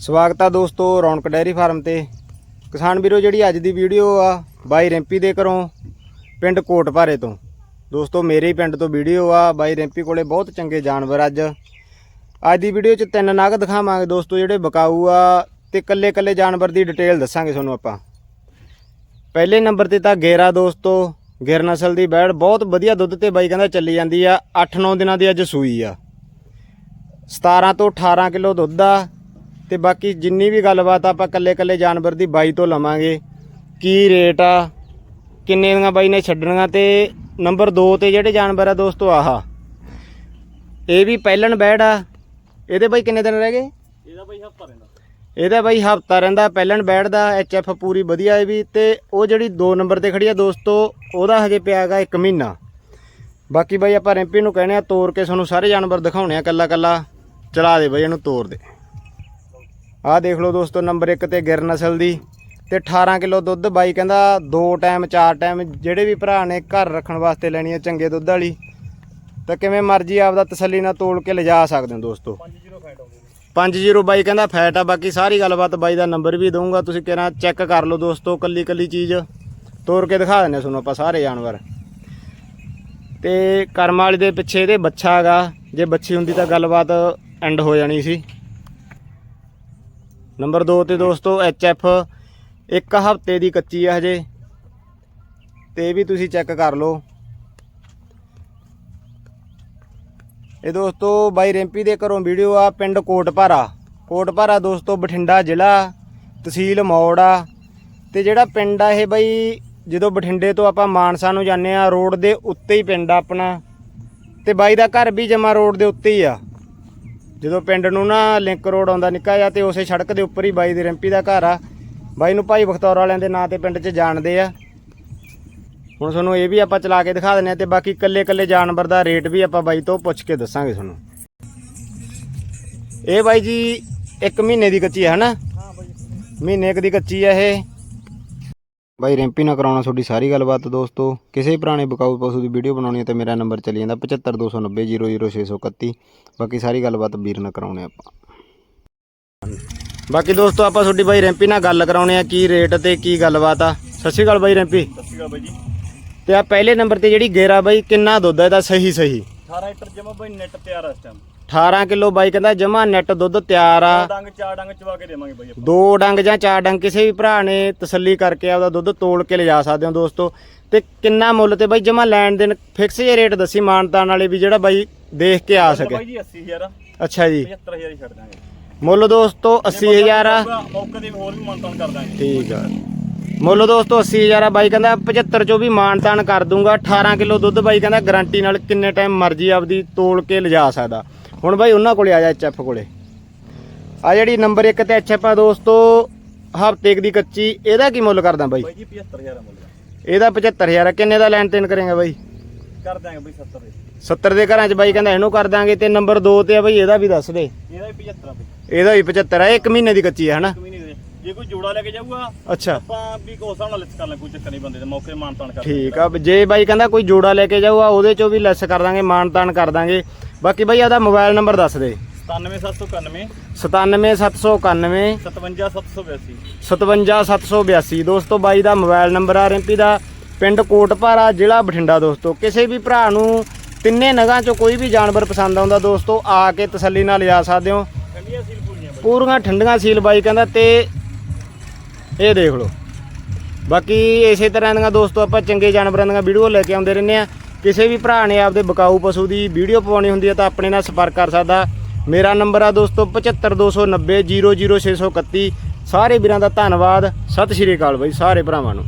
ਸਵਾਗਤ ਆ ਦੋਸਤੋ ਰੌਣਕ ਡੈਰੀ ਫਾਰਮ ਤੇ। ਕਿਸਾਨ ਵੀਰੋ, ਜਿਹੜੀ ਅੱਜ ਦੀ ਵੀਡੀਓ ਆ, ਬਾਈ ਰਿੰਪੀ ਦੇ ਘਰੋਂ, ਪਿੰਡ ਕੋਟਪਾਰੇ ਤੋਂ। ਦੋਸਤੋ, ਮੇਰੇ ਹੀ ਪਿੰਡ ਤੋਂ ਵੀਡੀਓ ਆ, ਬਾਈ ਰਿੰਪੀ ਕੋਲੇ ਬਹੁਤ ਚੰਗੇ ਜਾਨਵਰ ਅੱਜ। ਅੱਜ ਦੀ ਵੀਡੀਓ 'ਚ ਤਿੰਨ ਨਗ ਦਿਖਾਵਾਂਗੇ ਦੋਸਤੋ, ਜਿਹੜੇ ਬਕਾਊ ਆ ਤੇ ਕੱਲੇ ਕੱਲੇ ਜਾਨਵਰ ਦੀ ਡਿਟੇਲ ਦੱਸਾਂਗੇ ਤੁਹਾਨੂੰ ਆਪਾਂ। ਪਹਿਲੇ ਨੰਬਰ ਤੇ ਤਾਂ ਗੇਰਾ ਦੋਸਤੋ ਗਿਰ ਨਸਲ ਦੀ ਬੈੜ ਬਹੁਤ ਵਧੀਆ ਦੁੱਧ ਤੇ ਬਾਈ ਕਹਿੰਦਾ ਚੱਲੀ ਜਾਂਦੀ ਆ। 8-9 ਦਿਨਾਂ ਦੀ ਅੱਜ ਸੂਈ ਆ। 17 ਤੋਂ 18 ਕਿਲੋ ਦੁੱਧ ਆ। ਤੇ ਬਾਕੀ ਜਿੰਨੀ ਵੀ ਗੱਲਬਾਤ ਆਪਾਂ ਕੱਲੇ ਕੱਲੇ ਜਾਨਵਰ ਦੀ ਬਾਈ ਤੋਂ ਲਵਾਂਗੇ ਕੀ ਰੇਟ ਆ ਕਿੰਨੇ ਦੀਆਂ ਬਾਈ ਨੇ ਛੱਡਣੀਆਂ ਤੇ ਨੰਬਰ 2 ਤੇ ਜਿਹੜੇ ਜਾਨਵਰ ਆ ਦੋਸਤੋ ਆਹ। ਇਹ ਵੀ ਪਹਿਲਣ ਬੈੜ ਆ। ਇਹਦੇ ਬਾਈ ਕਿੰਨੇ ਦਿਨ ਰਹਿ ਗਏ? ਇਹਦਾ ਬਈ ਹਫਤਾ ਰਹਿੰਦਾ। ਇਹਦਾ ਬਾਈ ਹਫਤਾ ਰਹਿੰਦਾ ਪਹਿਲਣ ਬੈੜ ਦਾ ਐਫ ਪੂਰੀ ਵਧੀਆ ਹੈ ਵੀ ਤੇ ਉਹ ਜਿਹੜੀ 2 ਨੰਬਰ ਤੇ ਖੜੀ ਆ ਦੋਸਤੋ ਉਹਦਾ ਹਜੇ ਪਿਆ ਹੈਗਾ 1 ਮਹੀਨਾ। ਬਾਕੀ ਬਾਈ ਆਪਾਂ ਰੈਂਪੀ ਨੂੰ ਕਹਿੰਦੇ ਆ ਤੋੜ ਕੇ ਤੁਹਾਨੂੰ ਸਾਰੇ ਜਾਨਵਰ ਦਿਖਾਉਣੇ ਆ ਕੱਲਾ ਕੱਲਾ ਚਲਾ ਦੇ ਬਾਈ ਇਹਨੂੰ ਤੋੜ ਦੇ। ਆਹ ਦੇਖ ਲਓ ਦੋਸਤੋ, ਨੰਬਰ 1 ਤੇ ਗਿਰ ਨਸਲ ਦੀ ਤੇ 18 ਕਿਲੋ ਦੁੱਧ ਬਾਈ ਕਹਿੰਦਾ ਦੋ ਟਾਈਮ, ਚਾਰ ਟਾਈਮ ਜਿਹੜੇ ਵੀ ਭਰਾ ਨੇ ਘਰ ਰੱਖਣ ਵਾਸਤੇ ਲੈਣੀ ਹੈ ਚੰਗੇ ਦੁੱਧ ਵਾਲੀ। ਤਾਂ ਕਿਵੇਂ ਮਰਜ਼ੀ ਆਪਦਾ ਤਸੱਲੀ ਨਾਲ ਤੋਲ ਕੇ ਲਿਜਾ ਸਕਦੇ ਹੋ ਦੋਸਤੋ। 50 ਫੈਟ ਆਉਂਦੀ 50 ਬਾਈ ਕਹਿੰਦਾ ਫੈਟ ਆ, ਬਾਕੀ ਸਾਰੀ ਗੱਲਬਾਤ ਬਾਈ ਦਾ ਨੰਬਰ ਵੀ ਦਊਂਗਾ, ਤੁਸੀਂ ਕਿਹੜਾ ਚੈੱਕ ਕਰ ਲਓ ਦੋਸਤੋ, ਕੱਲੀ ਕੱਲੀ ਚੀਜ਼। ਤੋਰ ਕੇ ਦਿਖਾ ਦਿੰਨੇ ਤੁਹਾਨੂੰ ਆਪਾਂ ਸਾਰੇ ਜਾਨਵਰ। ਤੇ ਕਰਮ ਵਾਲੀ ਦੇ ਪਿੱਛੇ ਇਹਦੇ ਬੱਚਾ ਹੈਗਾ, ਜੇ ਬੱਚੀ ਹੁੰਦੀ ਤਾਂ ਗੱਲਬਾਤ ਐਂਡ ਹੋ ਜਾਣੀ ਸੀ। ਨੰਬਰ 2 ਤੇ ਦੋਸਤੋ ਐਫ ਇੱਕ ਹਫ਼ਤੇ ਦੀ ਕੱਚੀ ਆ ਹਜੇ। ਤੇ ਇਹ ਵੀ ਤੁਸੀਂ ਚੈੱਕ ਕਰ ਲਓ। ਇਹ ਦੋਸਤੋ, ਬਾਈ ਰਿੰਪੀ ਦੇ ਘਰੋਂ ਵੀਡੀਓ ਆ, ਪਿੰਡ ਕੋਟਪਾਰਾ ਕੋਟਪਾਰਾ ਦੋਸਤੋ, ਬਠਿੰਡਾ ਜ਼ਿਲ੍ਹਾ, ਤਹਿਸੀਲ ਮੌੜ ਆ। ਤੇ ਜਿਹੜਾ ਪਿੰਡ ਆ ਇਹ ਬਾਈ, ਜਦੋਂ ਬਠਿੰਡੇ ਤੋਂ ਆਪਾਂ ਮਾਨਸਾ ਨੂੰ ਜਾਂਦੇ ਆ, ਰੋਡ ਦੇ ਉੱਤੇ ਹੀ ਪਿੰਡ ਆ ਆਪਣਾ। ਤੇ ਬਾਈ ਦਾ ਘਰ ਵੀ ਜਮਾ ਰੋਡ ਦੇ ਉੱਤੇ ਹੀ ਆ। ਜਦੋਂ ਪਿੰਡ ਨੂੰ ਨਾ ਲਿੰਕ ਰੋਡ ਆਉਂਦਾ ਨਿੱਕਾ ਜਿਹਾ ਤੇ ਉਸੇ ਸੜਕ ਦੇ ਉੱਪਰ ਹੀ ਬਾਈ ਦੀ ਰਿੰਪੀ ਦਾ ਘਰ ਆ। ਬਾਈ ਨੂੰ ਭਾਈ ਬਖਤੌਰ ਵਾਲਿਆਂ ਦੇ ਨਾਂ ਤੇ ਪਿੰਡ 'ਚ ਜਾਣਦੇ ਆ। ਹੁਣ ਤੁਹਾਨੂੰ ਇਹ ਵੀ ਆਪਾਂ ਚਲਾ ਕੇ ਦਿਖਾ ਦਿੰਨੇ ਆ ਤੇ ਬਾਕੀ ਕੱਲੇ ਕੱਲੇ ਜਾਨਵਰ ਦਾ ਰੇਟ ਵੀ ਆਪਾਂ ਬਾਈ ਤੋਂ ਪੁੱਛ ਕੇ ਦੱਸਾਂਗੇ ਤੁਹਾਨੂੰ। ਇਹ ਬਾਈ ਜੀ 1 ਮਹੀਨੇ ਦੀ ਕੱਚੀ ਹੈ ਹਨਾ? ਹਾਂ ਬਈ। ਮਹੀਨੇ ਦੀ ਕੱਚੀ ਆ ਇਹ। ਬਾਈ ਰੈਂਪੀ ਨਾਲ ਕਰਾਉਣਾ ਤੁਹਾਡੀ ਸਾਰੀ ਗੱਲਬਾਤ ਦੋਸਤੋ। ਕਿਸੇ ਪੁਰਾਣੇ ਬਕਾਊ ਪਸ਼ੂ ਦੀ ਵੀਡੀਓ ਬਣਾਉਣੀ ਹੈ ਤਾਂ ਮੇਰਾ ਨੰਬਰ ਚੱਲੀ ਜਾਂਦਾ 7529000631 ਬਾਕੀ ਸਾਰੀ ਗੱਲਬਾਤ ਵੀਰ ਨਾਲ ਕਰਾਉਣੇ ਆਪਾਂ। ਬਾਕੀ ਦੋਸਤੋ ਆਪਾਂ ਤੁਹਾਡੀ ਬਾਈ ਰੈਂਪੀ ਨਾਲ ਗੱਲ ਕਰਾਉਣੇ ਆ ਕੀ ਰੇਟ ਤੇ ਕੀ ਗੱਲਬਾਤ ਆ। ਸਤਿ ਸ਼੍ਰੀ ਅਕਾਲ ਬਾਈ ਰੈਂਪੀ। ਸਤਿ ਸ਼੍ਰੀ ਅਕਾਲ ਬਾਈ ਜੀ। ਤੇ ਆ ਪਹਿਲੇ ਨੰਬਰ ਤੇ ਜਿਹੜੀ ਗੇਰਾ ਬਾਈ ਕਿੰਨਾ ਦੁੱਧ ਹੈ ਇਹਦਾ ਸਹੀ ਸਹੀ 18 ਲੀਟਰ ਜਮਾ ਬਈ ਨੈਟ ਤਿਆਰ ਆ ਇਸ ਟਾਈਮ 18 ਕਿਲੋ ਬਾਈ ਕਹਿੰਦਾ ਜਮਾ ਨੈਟ ਦੁੱਧ ਤਿਆਰ ਆ। ਡੰਗ ਚਾਰ ਡੰਗ ਚਵਾ ਕੇ ਦੇਵਾਂਗੇ ਬਾਈ ਆਪਾਂ। ਦੋ ਡੰਗ ਜਾਂ ਚਾਰ ਡੰਗ ਕਿਸੇ ਵੀ ਭਰਾ ਨੇ ਤਸੱਲੀ ਕਰਕੇ ਆਪਦਾ ਦੁੱਧ ਤੋਲ ਕੇ ਲਿਜਾ ਸਕਦੇ ਹੋ ਦੋਸਤੋ। ਤੇ ਕਿੰਨਾ ਮੁੱਲ ਤੇ ਬਾਈ ਜਮਾ ਲੈਣ ਦੇਣ ਫਿਕਸ ਜੇ ਰੇਟ ਦੱਸੀ ਮਾਨਤਾਨ ਵਾਲੇ ਵੀ ਜਿਹੜਾ ਬਾਈ ਦੇਖ ਕੇ ਆ ਸਕੇ। ਬਾਈ ਜੀ 80000 ਅੱਛਾ ਜੀ। 75000 ਹੀ ਛੱਡ ਦਾਂਗੇ। ਮੁੱਲ ਦੋਸਤੋ 80000 ਆ। ਮੌਕੇ ਦੇ ਹੋਰ ਵੀ ਮਾਨਤਾਨ ਕਰ ਦਾਂਗੇ। ਠੀਕ ਆ। ਮੁੱਲ ਦੋਸਤੋ 80000 ਆ ਬਾਈ ਕਹਿੰਦਾ 75 ਚੋਂ ਵੀ ਮਾਨਤਾਨ ਕਰ ਦੂੰਗਾ। 18 ਕਿਲੋ ਦੁੱਧ ਬਾਈ ਕਹਿੰਦਾ ਗਾਰੰਟੀ ਨਾਲ ਕਿੰਨੇ ਟਾਈਮ ਮਰਜ਼ੀ ਆਪਦੀ ਤੋਲ ਕੇ ਲਿਜਾ ਸਕਦਾ। ਹੁਣ ਬਾਈ ਉਹਨਾਂ ਕੋਲੇ ਆ ਜਾ ਐਚਐਫ ਕੋਲੇ। ਆ ਜਿਹੜੀ ਨੰਬਰ 1 ਤੇ ਐਚਐਫ ਆ ਦੋਸਤੋ ਹਫ਼ਤੇ ਦੀ ਕੱਚੀ ਇਹਦਾ ਕੀ ਮੁੱਲ ਕਰਦਾ ਬਾਈ? ਬਾਈ ਜੀ 75000 ਆ ਮੁੱਲ। ਇਹਦਾ 75000 ਆ ਕਿੰਨੇ ਦਾ ਲੈਣ ਦੇਣ ਕਰੇਗਾ ਬਾਈ? ਕਰ ਦਾਂਗੇ ਬਾਈ 70 ਦੇ। 70 ਦੇ ਘਰਾਂ 'ਚ ਬਾਈ ਕਹਿੰਦਾ ਇਹਨੂੰ ਕਰ ਦਾਂਗੇ ਤੇ ਨੰਬਰ 2 ਤੇ ਆ ਬਾਈ ਇਹਦਾ ਵੀ ਦੱਸ ਦੇ। ਇਹਦਾ ਵੀ 75 ਬਾਈ। ਇਹਦਾ ਵੀ 75 ਆ ਇੱਕ ਮਹੀਨੇ ਦੀ ਕੱਚੀ ਹੈ ਹਨਾ? ਜੇ ਕੋਈ ਜੋੜਾ ਲੈ ਕੇ ਜਾਊਗਾ ਅੱਛਾ। ਆਪਾਂ ਵੀ ਕੋਸ ਹਿਸਾਬ ਨਾਲ ਲਿਖ ਕਰ ਲਾਂ ਕੋਈ ਚੱਕਰ ਨਹੀਂ ਬੰਦੇ ਦੇ ਮੌਕੇ ਮਾਨਤਾਨ ਕਰ ਠੀਕ ਆ ਜੇ ਬਾਈ ਕਹਿੰਦਾ ਕੋਈ ਜੋੜਾ ਲੈ ਕੇ ਜਾਊਗਾ ਉਹਦੇ ਚੋਂ ਵੀ ਲੈਸ ਕਰ ਦਾਂਗੇ ਮਾਨ ਤਾਨ ਕਰ ਦਾਂਗੇ। ਬਾਕੀ ਬਾਈ ਆਦਾ ਮੋਬਾਈਲ ਨੰਬਰ ਦੱਸ ਦੇ। 97791 97791 57782 57782 ਦੋਸਤੋ ਬਾਈ ਦਾ ਮੋਬਾਈਲ ਨੰਬਰ ਆ ਰਿੰਪੀ ਦਾ। ਪਿੰਡ ਕੋਟਪਾਰਾ ਜ਼ਿਲ੍ਹਾ ਬਠਿੰਡਾ ਦੋਸਤੋ। ਕਿਸੇ ਵੀ ਭਰਾ ਨੂੰ ਤਿੰਨੇ ਨਗਾਂ ਚੋਂ ਕੋਈ ਵੀ ਜਾਨਵਰ ਪਸੰਦ ਆਉਂਦਾ ਦੋਸਤੋ ਆ ਕੇ ਤਸੱਲੀ ਨਾਲ ਲਿਜਾ ਸਕਦੇ ਹੋ। ਠੰਡੀਆਂ ਸੀਲ ਪੂਰੀਆਂ ਪੂਰੀਆਂ ਠੰਡੀਆਂ ਸੀਲ ਬਾਈ ਕਹਿੰਦਾ ਤੇ ਇਹ ਦੇਖ ਲਓ। ਬਾਕੀ ਇਸੇ ਤਰ੍ਹਾਂ ਦੀਆਂ ਦੋਸਤੋ ਆਪਾਂ ਚੰਗੇ ਜਾਨਵਰਾਂ ਦੀਆਂ ਵੀਡੀਓ ਲੈ ਕੇ ਆਉਂਦੇ ਰਹਿੰਦੇ ਆ ਕਿਸੇ ਵੀ ਭਰਾ ਨੇ ਆਪਦੇ ਬਕਾਊ ਪਸ਼ੂ ਦੀ ਵੀਡੀਓ ਪਵਾਉਣੀ ਹੁੰਦੀ ਹੈ ਤਾਂ ਆਪਣੇ ਨਾਲ ਸੰਪਰਕ ਕਰ ਸਕਦਾ। ਮੇਰਾ ਨੰਬਰ ਆ ਦੋਸਤੋ 75290 00631 ਸਾਰੇ ਵੀਰਾਂ ਦਾ ਧੰਨਵਾਦ। ਸਤਿ ਸ਼੍ਰੀ ਅਕਾਲ ਬਾਈ, ਸਾਰੇ ਭਰਾਵਾਂ ਨੂੰ।